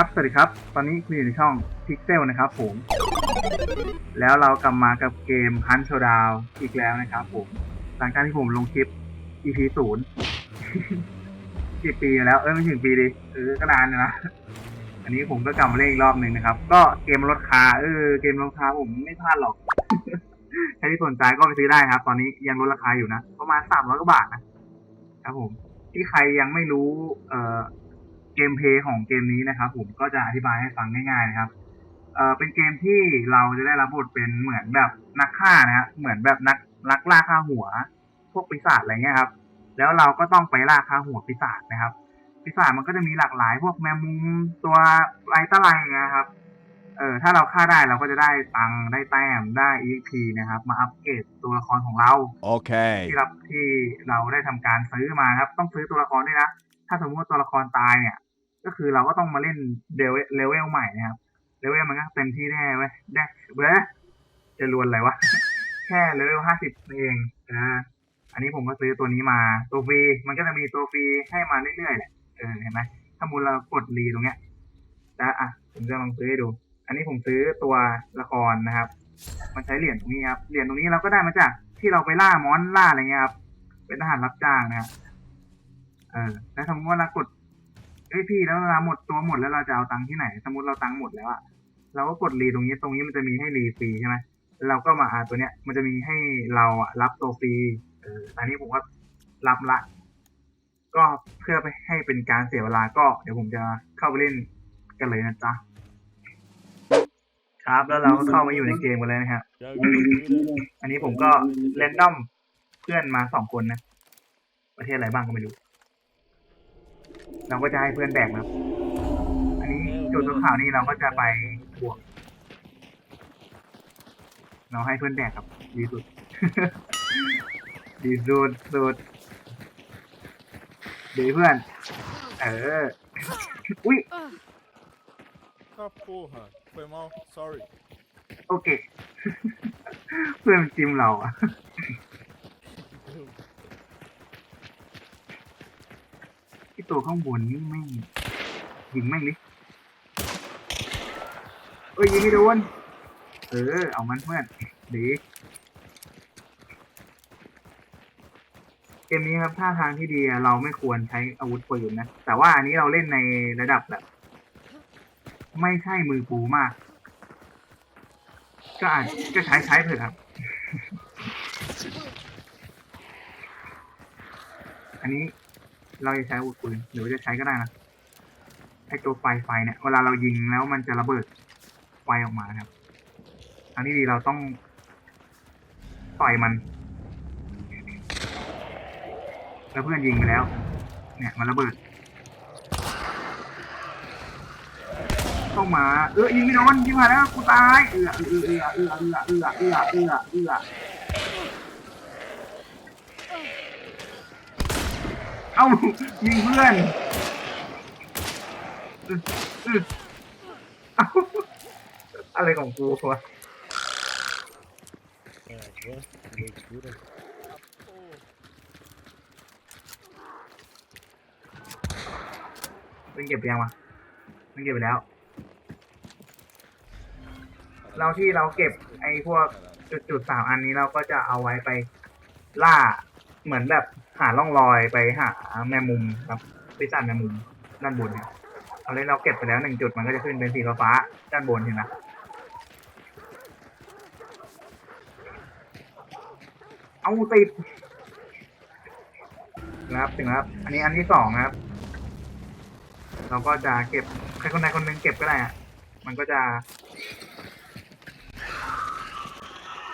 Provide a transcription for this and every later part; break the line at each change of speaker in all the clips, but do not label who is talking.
ครับ สวัสดีครับ ตอนนี้คุณอยู่ในช่อง Pixel นะครับผม แล้วเรากลับมากับเกม Hunt Showdown อีกแล้วนะครับผม หลังจากที่ผมลงคลิป EP ศูนย์กี่ปีแล้ว เอ้ยไม่ถึงปีดิเออก็นานอยู่นะ อันนี้ผมก็กลับมาเล่นอีกรอบหนึ่งนะครับ ก็เกมลดคาเออ เกมลดคาผมไม่พลาดหรอก ใครที่สนใจก็ไปซื้อได้ครับ ตอนนี้ยังลดราคาอยู่นะ ประมาณสามร้อยกว่าบาทนะครับผม ที่ใครยังไม่รู้ เอ่อ เกมเพลย์ของเกมนี้นะครับผมก็จะอธิบายให้ฟังง่ายๆนะครับเอ่อเป็นเกมที่เราจะได้รับบทเป็นเหมือนแบบนักฆ่านะฮะเหมือนแบบนักลักล่าฆ่าหัว พวกปีศาจอะไรเงี้ยครับ แล้วเราก็ต้องไปล่าฆ่าหัวปีศาจนะครับปีศาจมันก็จะมีหลากหลาย พวกแมงมุมตัวไรตะไรเงี้ยครับเออถ้าเราฆ่าได้เราก็จะได้ตังค์ได้แต้มได้ EP นะครับ มาอัปเกรดตัวละครของเรา
Okay.
ที่รับที่เราได้ทำการซื้อมาครับ ต้องซื้อตัวละครด้วยนะ ถ้าสมมติว่าตัวละครตายเนี่ย ก็คือเราก็ต้องมาเล่นเดวเลเวลใหม่นะครับเลเวลมันก็เต็มที่แน่ไว้ยได้เบ้อจะรวนอะไรวะ แค่เลเวลห้าสิบเองอ่าอันนี้ผมก็ซื้อตัวนี้มาตัวฟรีมันก็จะมีตัวฟรีให้มาเรื่อยๆแหละเออเห็นไหมถ้ามูลเรากดรีตรงเนี้ยแล้อะผมจะลองซื้อให้ดู อันนี้ผมซื้อตัวละครนะครับ มันใช้เหรียญตรงนี้ครับเหรียญตรงนี้เราก็ได้มาจากที่เราไปล่ามอนล่าอะไรเงี้ยครับเป็นทหารรับจ้างนะครับเออแล้วสมมติว่าเรากด เอ้ยพี่แล้วเวลาหมดตัวหมดแล้วเราจะเอาตังค์ที่ไหน สมมติเราตังค์หมดแล้วอะเราก็กดรีตรงนี้ตรงนี้มันจะมีให้รีฟรีใช่ไหมเราก็มาอ่าตัวเนี้ย มันจะมีให้เราอะรับตัวฟรีเอออันนี้ผมก็รับละ ก็เพื่อไปให้เป็นการเสียเวลาก็เดี๋ยวผมจะเข้าไปเล่นกันเลยนะจ๊ะครับ แล้วเราก็เข้ามาอยู่ในเกมกันเลยนะครับอันนี้ผมก็เรนดอมเพื่อนมาสองคนนะ ประเทศอะไรบ้างก็ไม่รู้ เราก็จะให้เพื่อนแบกนะครับ อันนี้จุดตัวข่าวนี้เราก็จะไปบวก เราให้เพื่อนแบกครับ ดีสุด ดีสุดสุดดีเพื่อน เออ อุ้ย
Ah, porra. Foi mal. Sorry.
โอเค เพื่อนมันจิมเราอะ ตัวข้างบนนี่ไม่งยิงแม่งดิเอ้ยยิงไม่โดนเออ เอามันเพื่อนดีเกมนี้ครับท่าทางที่ดีเราไม่ควรใช้อาวุธปืนนะ แต่ว่าอันนี้เราเล่นในระดับแบบ ไม่ใช่มือปูมาก ก็อาจก็ใช้ใช้เถอะครับ อันนี้ เราจะใช้อาวุธปืนหรือจะใช้ก็ได้นะไอตัวไฟไฟเนี่ยเวลาเรายิงแล้วมันจะระเบิดไฟออกมาครับอันนี้ดีเราต้องต่อยมัน แล้วเพื่อนยิงไปแล้ว เนี่ยมันระเบิดเข้ามาเออยิงไม่โดนยิงมาแล้วกูตายเอือเอือเอือเอือเอือเอือเอือเอือ เอ้ายิงเพื่อนเออเออเอ้าอะไรของกูวะมันเก็บไปยังวะมันเก็บไปแล้ว เราที่เราเก็บไอ้พวกจุดจุดๆสามอันนี้เราก็จะเอาไว้ไปล่าเหมือนแบบ หาร่องรอยไปหาแมงมุมครับไปสั่นแมงมุมด้านบนเนี่ยเอาเลยเราเก็บไปแล้วหนึ่งจุดมันก็จะขึ้นเป็นสีฟ้าด้านบนเห็นไหมเอาติดนะครับถึงแล้วครับ อันนี้อันที่สองครับ เราก็จะเก็บใครคนใดคนหนึ่งเก็บก็ได้อะมันก็จะ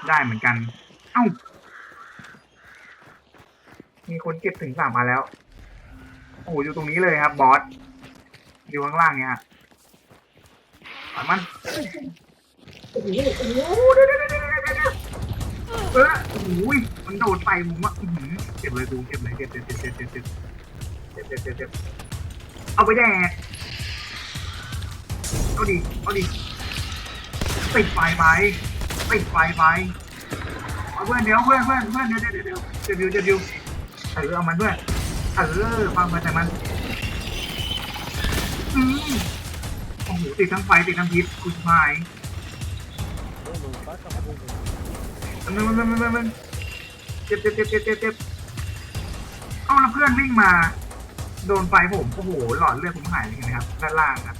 ได้เหมือนกัน เอ้า มีคนเก็บถึงสามอันแล้ว โอ้โหอยู่ตรงนี้เลยครับ บอส อยู่ข้างล่างเนี่ยฮะปล่อยมัน โอ้โหโอ้โหเดี๋ยวเดี๋ยวเดี๋ยวเดี๋ยวเออโอ้โหมันโดดใส่ผมอะอื้อหือเก็บเลยกูเก็บเลยเก็บเก็บเก็บเก็บเก็บเก็บเก็บเก็บเก็บเก็บเอาไปแดกเอาดิเอาดิติดไฟไปติดไฟไปเอาเพื่อนเดี๋ยวเพื่อนเพื่อนเพื่อนเดี๋ยวเดี๋ยวเดี๋ยวเดี๋ยวเดี๋ยว เดี๋ยวเออเอามันเพื่อนเออฟังมาแต่มันอืมโอ้โหติดทั้งไฟติดทั้งพิษคุณพายมันมันมันมันมันเจ็บเจ็บเจ็บเจ็บเจ็บเจ็บเอ้าแล้วเพื่อนวิ่งมา โดนไฟผมโอ้โหหลอดเลือดผมหายเลยนะครับด้านล่างครับ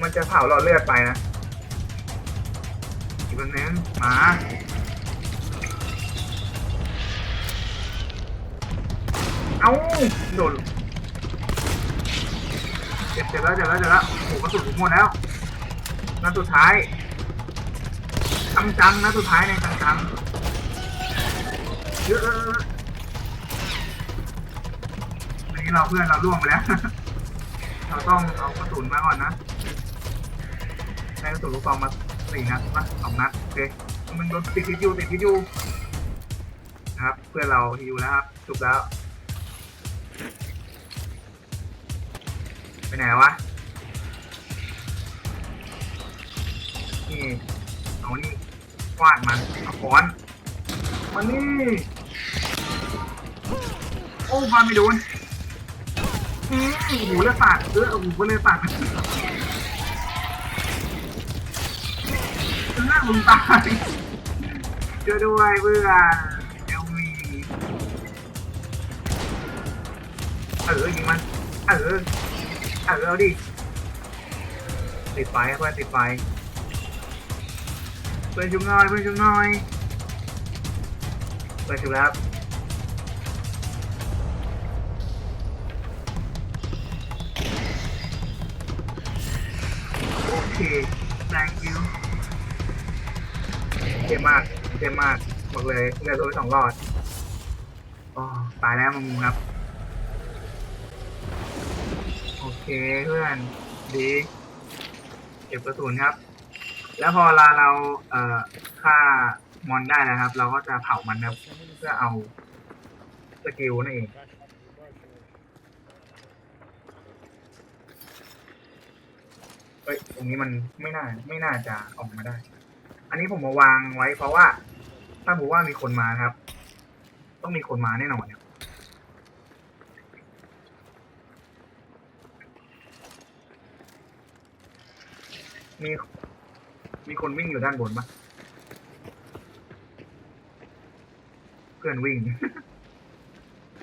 มันจะเผาหลอดเลือดไปนะอีกคนนึงมา เอ้าโดนเจ็บเจ็บแล้วเจ็บแล้วเจ็บแล้วโอ้กระสุนหมดแล้วนัดสุดท้ายจังจังๆนะสุดท้ายในจังจังๆเยอะอันนี้เราเพื่อนเราล่วงไปแล้ว เราต้องเอากระสุนมาก่อนนะได้กระสุนลูกซองมาสี่นัดมาสองนัดโอเคมันโดนติดทิศยูติดทิศยูนะครับ เพื่อนเราฮิวแล้วครับจบแล้ว ไปไหนวะ นี่ เอานี่ฟาดมันเอาค้อนมานี่ โอ้ฟาไม่โดนอืมโอ้โหเลือดสาดเออโอ้โหเลือดสาดหน้ามึงตายช่วยด้วยเพื่อนเอลมีเออยิงมัน เออ เออเอาดิ ติดไฟครับเพื่อนติดไฟเพื่อนชุบหน่อยเพื่อนชุบหน่อยเพื่อนชุบแล้วครับโอเค thank you เจ็บมากเจ็บมากบอกเลยเหลือตัวไปสองรอดอ๋อตายแล้วมึงครับ โอ เคเพื่อนดีเก็บกระสุนครับ แล้วพอเวลาเราเอ่อฆ่ามอนได้แล้วครับ เราก็จะเผามันครับเพื่อเอาสกิลนั่นเองเอ้ยตรงนี้มันไม่น่าไม่น่าจะออกมาได้ อันนี้ผมมาวางไว้เพราะว่า ถ้าผมว่ามีคนมาครับ ต้องมีคนมาแน่นอนครับ มี มีคนวิ่งอยู่ด้านบนปะเพื่อนวิ่ง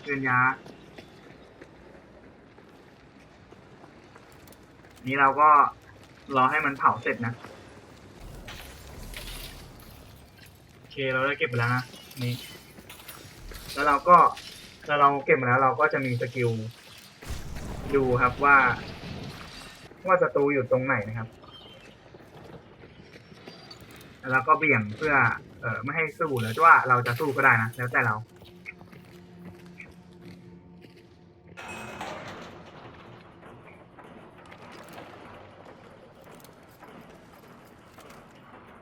เพื่อนยา นี่เราก็รอให้มันเผาเสร็จนะ โอเคเราได้เก็บไปแล้วนะ นี่ แล้วเราก็ถ้าเราเก็บมาแล้วเราก็จะมีสกิลดูครับว่า ว่าศัตรูอยู่ตรงไหนนะครับ แล้วก็เบี่ยงเพื่อ เอ่อไม่ให้สู้หรือว่าเราจะสู้ก็ได้นะแล้วแต่เรา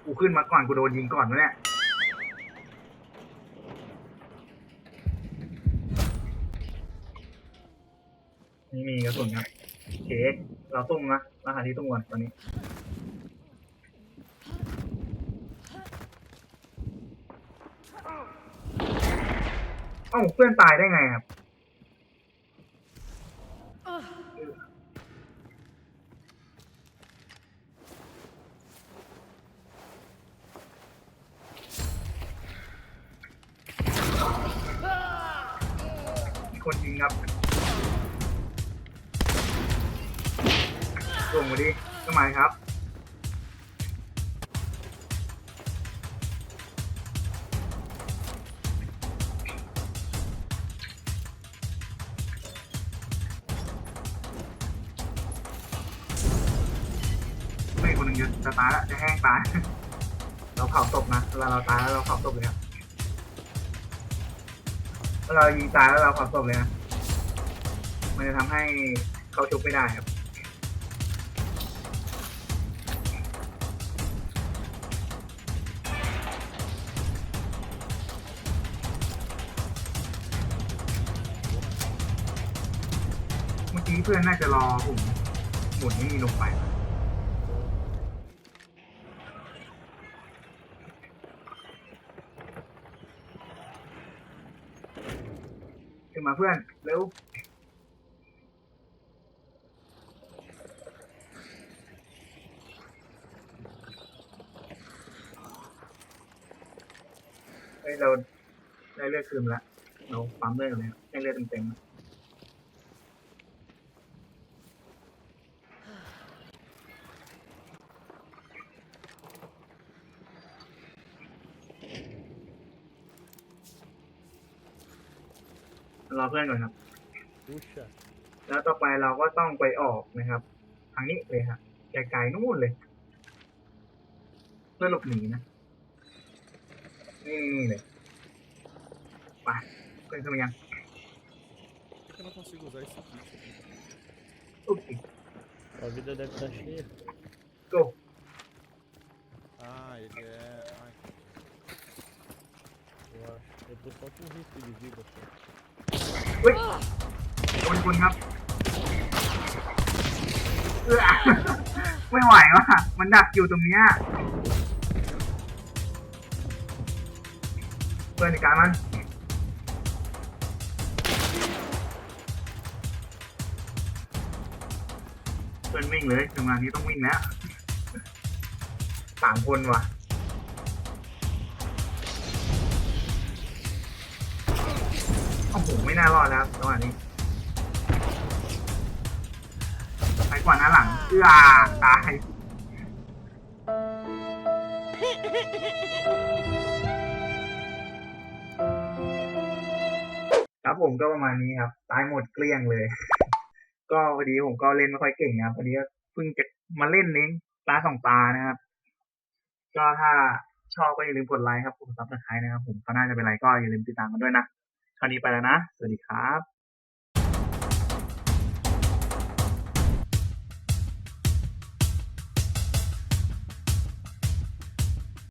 กูขึ้นมาก่อนกูโดนยิงก่อนวะเนี่ยนี่มีกระสุนครับโอเคเราตุ้มนะเราหาที่ตุ้มก่อนตอนนี้าเพื่อนตายได้ไงครับมีคนยิงครับส่งมาดิทำไมครับ ไม่คนจะตายแล้วจะแห้งตาย เราเผาศพนะเวลาเราตายแล้วเราเผาศพเลยครับเวลาเรายิงตายแล้วเราเผาศพเลยนะมันจะทำให้เขาชุบไม่ได้ครับเมื่อกี้เพื่อนน่าจะรอผมหมุนนี่ลงไปึ้นมาเพื่อน เร็ว เฮ้ยเราได้เลือดคืนละ เราปั๊มเลือดเลยได้เลือดเต็มๆ รอเพื่อนก่อนครับ
Puxa.
แล้วต่อไปเราก็ต้องไปออกนะครับ ทางนี้เลยครับไกลๆนู่นเลย เพื่อหลบหนีนะนี่เลยไปเพื่อนขึ้นมายัง
Por que eu não consigo usar esse kit aqui?
อุ๊บ
A vida deve estar cheia.
go
Ah, ele é. Ai,
Eu acho. Eu tô só com risco de vida. Só.
เฮ้ยคนคุณครับเออไม่ไหวว่ะมันดักอยู่ตรงเนี้ยเพื่อนในการมันเพื่อนวิ่งเลยจังหวะนี้ต้องวิ่งแล้วสามคนว่ะ โอ้โหไม่น่ารอดแล้วจังหวะนี้ไปกว่าหน้าหลังเอื้อตาย ครับผมก็ประมาณนี้ครับ ตายหมดเกลี้ยงเลย ก็พอดีผมก็เล่นไม่ค่อยเก่งนะครับพอดีก็เพิ่งจะมาเล่นเองตาสองตานะครับ ก็ถ้าชอบก็อย่าลืมกดไลค์ครับผมซับสไครต์นะครับ ผมก็น่าจะเป็นไรก็อย่าลืมติดตามกันด้วยนะ คราวนี้ไปแล้วนะ สวัสดีครับ